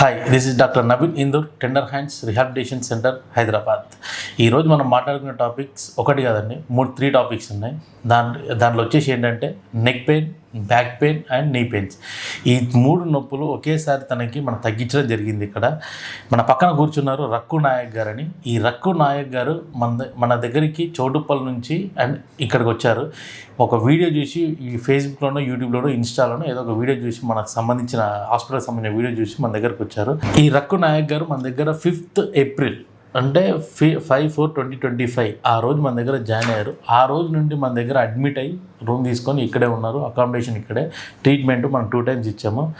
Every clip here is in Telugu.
Hi this is doctor Naveen Indur tender hands rehabilitation centre Hyderabad ఈరోజు మనం మాట్లాడుకునే టాపిక్స్ ఒకటి కాదండి మూడు త్రీ టాపిక్స్ ఉన్నాయి. దాని దాంట్లో వచ్చేసి ఏంటంటే neck pain back pain and knee pains. ఈ మూడు నొప్పులు ఒకేసారి తనకి మనం తగ్గించడం జరిగింది ఇక్కడ. మన పక్కన కూర్చున్నారు రక్కు నాయక్ గారని. ఈ రక్కు నాయక్ గారు మన మన దగ్గరికి చోటుపల్లి నుంచి అండ్ ఇక్కడికి వచ్చారు. ఒక వీడియో చూసి ఈ ఫేస్బుక్లోనో యూట్యూబ్లోనో ఇన్స్టాలోనో ఏదో ఒక వీడియో చూసి మనకు సంబంధించిన హాస్పిటల్కి సంబంధించిన వీడియో చూసి మన దగ్గరకు వచ్చారు. ఈ రక్కు నాయక్ గారు మన దగ్గర ఫిఫ్త్ ఏప్రిల్ అంటే fee five four twenty twenty five ఆ రోజు మన దగ్గర జాయిన్ అయ్యారు. ఆ రోజు నుండి మన దగ్గర అడ్మిట్ అయ్యి రూమ్ తీసుకొని ఇక్కడే ఉన్నారు. అకామిడేషన్ ఇక్కడే. ట్రీట్మెంట్ మనం టూ టైమ్స్ ఇచ్చాము.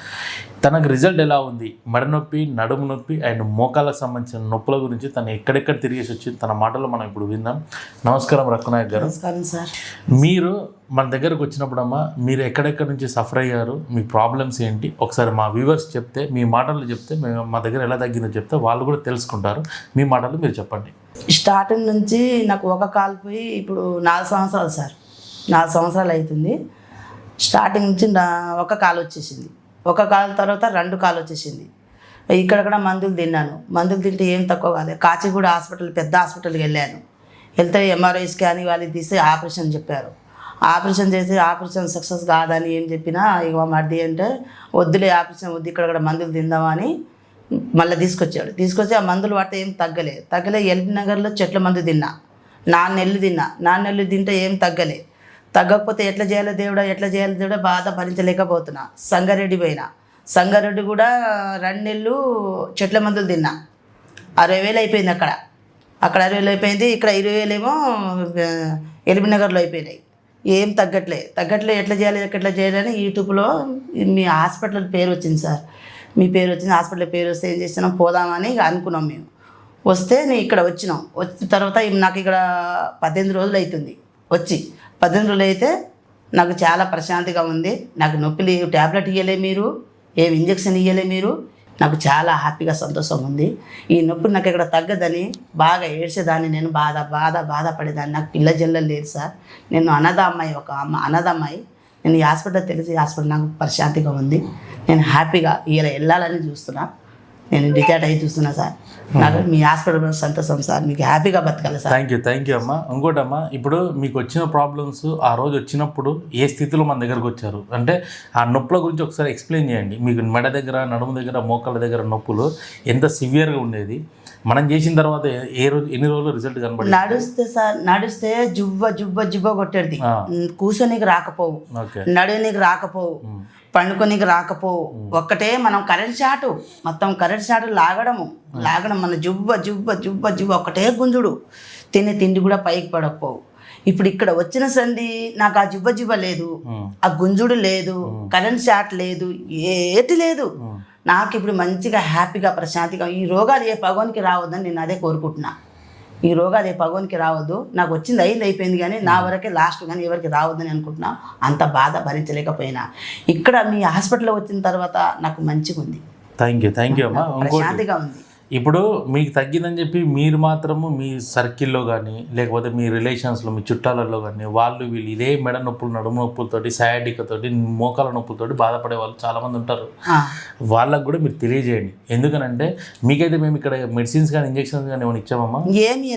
తనకు రిజల్ట్ ఎలా ఉంది? మెడ నొప్పి నడుము నొప్పి అండ్ మోకాలకు సంబంధించిన నొప్పుల గురించి తను ఎక్కడెక్కడ తిరిగేసి వచ్చింది తన మాటలో మనం ఇప్పుడు విందాం. నమస్కారం రఘునాయక్ గారు. నమస్కారం సార్. మీరు మన దగ్గరకు వచ్చినప్పుడమ్మా మీరు ఎక్కడెక్కడ నుంచి సఫర్ అయ్యారు? మీ ప్రాబ్లమ్స్ ఏంటి? ఒకసారి మా వ్యూవర్స్ చెప్తే మీ మాటలు చెప్తే మేము మా దగ్గర ఎలా తగ్గిందో చెప్తే వాళ్ళు కూడా తెలుసుకుంటారు. మీ మాటలు మీరు చెప్పండి. స్టార్టింగ్ నుంచి నాకు ఒక కాలు పోయి ఇప్పుడు నాలుగు సంవత్సరాలు సార్. నాలుగు సంవత్సరాలు అవుతుంది. స్టార్టింగ్ నుంచి నా ఒక కాలు వచ్చేసింది. ఒక కాలు తర్వాత రెండు కాలు వచ్చేసింది. ఇక్కడక్కడ మందులు తిన్నాను. మందులు తింటే ఏం తక్కువ కాలేదు. కాచిగూడ హాస్పిటల్ పెద్ద హాస్పిటల్కి వెళ్ళాను. వెళ్తే ఎంఆర్ఐ స్కాన్ ఇవ్వాలి తీసి ఆపరేషన్ చెప్పారు. ఆపరేషన్ చేసి ఆపరేషన్ సక్సెస్ కాదని ఏం చెప్పినా ఇక మర్ది అంటే వద్దులే ఆపరేషన్ వద్దు ఇక్కడ కూడా మందులు తిందామని మళ్ళీ తీసుకొచ్చాడు. తీసుకొచ్చి ఆ మందులు వాడితే ఏం తగ్గలే. తగ్గలే ఎల్బీ నగర్లో చెట్ల మందు తిన్నా. నాన్నెళ్ళు తిన్నా. నాన్నెళ్ళు తింటే ఏం తగ్గలే. తగ్గకపోతే ఎట్లా చేయాలో దేవుడా ఎట్లా చేయాలో దేవుడా బాధ భరించలేకపోతున్నా. సంగారెడ్డి పోయినా. సంగారెడ్డి కూడా రెండు చెట్ల మందులు తిన్నా. అరవై వేలు అయిపోయింది అక్కడ. అక్కడ అరవై వేలు అయిపోయింది ఇక్కడ ఇరవై వేలేమో ఎల్బీ నగర్లో అయిపోయినాయి. ఏం తగ్గట్లే. తగ్గట్లే ఎట్లా చేయాలి ఎట్లా చేయాలని యూట్యూబ్లో మీ హాస్పిటల్ పేరు వచ్చింది సార్. మీ పేరు వచ్చింది హాస్పిటల్ పేరు వస్తే ఏం చేసినాం పోదామని అనుకున్నాం మేము. వస్తే నేను ఇక్కడ వచ్చినాం. వచ్చిన తర్వాత నాకు ఇక్కడ పద్దెనిమిది రోజులు అవుతుంది. వచ్చి పద్దెనిమిది రోజులు అయితే నాకు చాలా ప్రశాంతిగా ఉంది. నాకు నొప్పి లేవు ట్యాబ్లెట్ ఇవ్వలే మీరు ఏం ఇంజక్షన్ ఇవ్వలే మీరు. నాకు చాలా హ్యాపీగా సంతోషంగా ఉంది. ఈ నొప్పి నాకు ఇక్కడ తగ్గదని బాగా ఏడ్చేదాన్ని నేను బాధ బాధ బాధపడేదాన్ని. నాకు పిల్ల జల్లలు లేదు సార్. నేను అనాథ అమ్మాయి ఒక అమ్మ అనాథ అమ్మాయి నేను ఈ హాస్పిటల్ తెలిసి హాస్పిటల్ నాకు ప్రశాంతిగా ఉంది. నేను హ్యాపీగా ఇలా వెళ్ళాలని చూస్తున్నాను నేను రిటైర్డ్ అయ్యి చూస్తున్నా సార్. నాకు మీ హాస్పిటల్ సంతోషం సార్. మీకు హ్యాపీగా బతకాలి sir. Thank you thank you అమ్మా. ఇంకోటమ్మా ఇప్పుడు మీకు వచ్చిన ప్రాబ్లమ్స్ ఆ రోజు వచ్చినప్పుడు ఏ స్థితిలో మన దగ్గరకు వచ్చారు? అంటే ఆ నొప్పుల గురించి ఒకసారి ఎక్స్ప్లెయిన్ చేయండి. మీకు మెడ దగ్గర నడుము దగ్గర మోకాళ్ళ దగ్గర నొప్పులు ఎంత సివియర్గా ఉండేది? మనం చేసిన తర్వాత ఏ- రోజు ఎన్ని రోజులు రిజల్ట్ కనబడింది? నడుస్తే సార్ నడిస్తే జువ్వ జువ్వ జువ్వ కొట్టేది. కూర్చోనికి రాకపోవు. ఓకే. నడవనీకి రాకపోవు. పండుకోనికి రాకపోవు. ఒక్కటే మనం కరెంట్ షాటు మొత్తం కరెంట్ షాటు లాగడము. లాగడం మన జువ్వ జువ్వ జువ్వ జువ్వ ఒకటే గుంజుడు. తినే తిండి కూడా పైకి పడకపోవు. ఇప్పుడు ఇక్కడ వచ్చిన సంది నాకు ఆ జువ్వ జువ్వ లేదు ఆ. గుంజుడు లేదు కరెంట్ షాట్ లేదు ఏటి లేదు. నాకు ఇప్పుడు మంచిగా హ్యాపీగా ప్రశాంతిగా ఈ రోగాలు ఏ పగోనికి రావద్దని నేను అదే కోరుకుంటున్నా. ఈ రోగాలు ఏ పగోనికి రావద్దు. నాకు వచ్చింది అయింది అయిపోయింది కానీ నా వరకే లాస్ట్ కానీ ఎవరికి రావద్దని అనుకుంటున్నా. అంత బాధ భరించలేకపోయినా. ఇక్కడ మీ హాస్పిటల్లో వచ్చిన తర్వాత నాకు మంచిగా ఉంది థ్యాంక్ యూ థ్యాంక్ యూ అమ్మా ప్రశాంతిగా ఉంది. ఇప్పుడు మీకు తగ్గిందని చెప్పి మీరు మాత్రము మీ సర్కిల్లో కానీ లేకపోతే మీ రిలేషన్స్లో మీ చుట్టాలలో కానీ వాళ్ళు వీళ్ళు ఇదే మెడ నొప్పులు నడుము నొప్పులతోటి సయాటికతోటి మోకాల నొప్పులతోటి బాధపడే వాళ్ళు చాలామంది ఉంటారు. వాళ్ళకు కూడా మీరు తెలియజేయండి. ఎందుకనంటే మీకైతే మేము ఇక్కడ మెడిసిన్స్ కానీ ఇంజెక్షన్స్ కానీ ఏమైనా ఇచ్చామమ్మా? ఏమి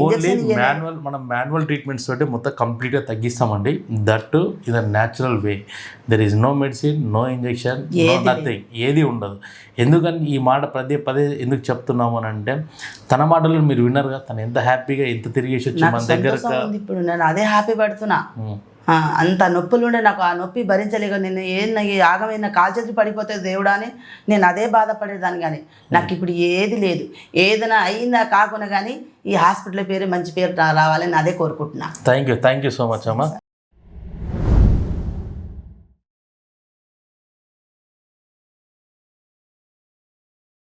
ఓన్లీ మాన్యువల్ మనం మాన్యువల్ ట్రీట్మెంట్స్ తోటి మొత్తం కంప్లీట్గా తగ్గిస్తామండి. That in a natural way there is no medicine no injection no nothing ఏది ఉండదు. ఎందుకని ఈ మాట పదే పదే ఎందుకు చెప్తున్నాము అని అంటే తన మాటలు మీరు విన్నారుగా తను ఎంత హ్యాపీగా ఎంత తిరిగేసి వచ్చి మన దగ్గర ఇప్పుడు నేను అదే హ్యాపీ పడుతున్నా. అంత నొప్పులు ఉండే నాకు ఆ నొప్పి భరించలేక నేను ఏం నాకు ఆగమైన కాల్చేతులు పడిపోతే దేవుడా అని నేను అదే బాధపడేదాన్ని కానీ నాకు ఇప్పుడు ఏది లేదు. ఏదైనా అయిందా కాకుండా కానీ ఈ హాస్పిటల్ పేరు మంచి పేరు రావాలని అదే కోరుకుంటున్నా. Thank you thank you so much అమ్మా.